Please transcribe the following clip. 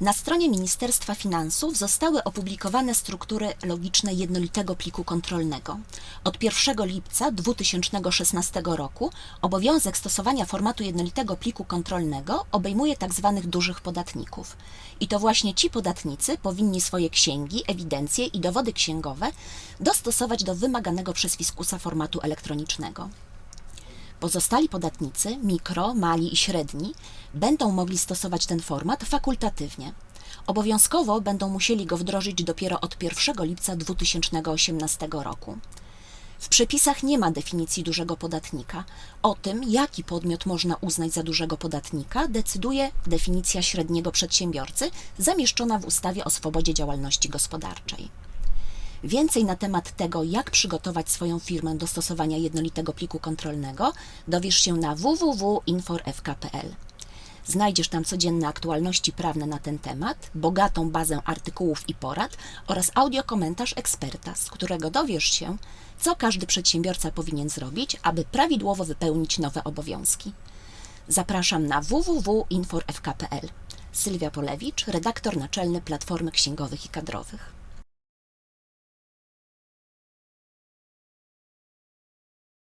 Na stronie Ministerstwa Finansów zostały opublikowane struktury logiczne jednolitego pliku kontrolnego. Od 1 lipca 2016 roku obowiązek stosowania formatu jednolitego pliku kontrolnego obejmuje tzw. dużych podatników. I to właśnie ci podatnicy powinni swoje księgi, ewidencje i dowody księgowe dostosować do wymaganego przez fiskusa formatu elektronicznego. Pozostali podatnicy, mikro, mali i średni, będą mogli stosować ten format fakultatywnie. Obowiązkowo będą musieli go wdrożyć dopiero od 1 lipca 2018 roku. W przepisach nie ma definicji dużego podatnika. O tym, jaki podmiot można uznać za dużego podatnika, decyduje definicja średniego przedsiębiorcy zamieszczona w ustawie o swobodzie działalności gospodarczej. Więcej na temat tego, jak przygotować swoją firmę do stosowania jednolitego pliku kontrolnego, dowiesz się na www.infor.fk.pl. Znajdziesz tam codzienne aktualności prawne na ten temat, bogatą bazę artykułów i porad oraz audiokomentarz eksperta, z którego dowiesz się, co każdy przedsiębiorca powinien zrobić, aby prawidłowo wypełnić nowe obowiązki. Zapraszam na www.infor.fk.pl. Sylwia Polewicz, redaktor naczelny Platformy Księgowych i Kadrowych.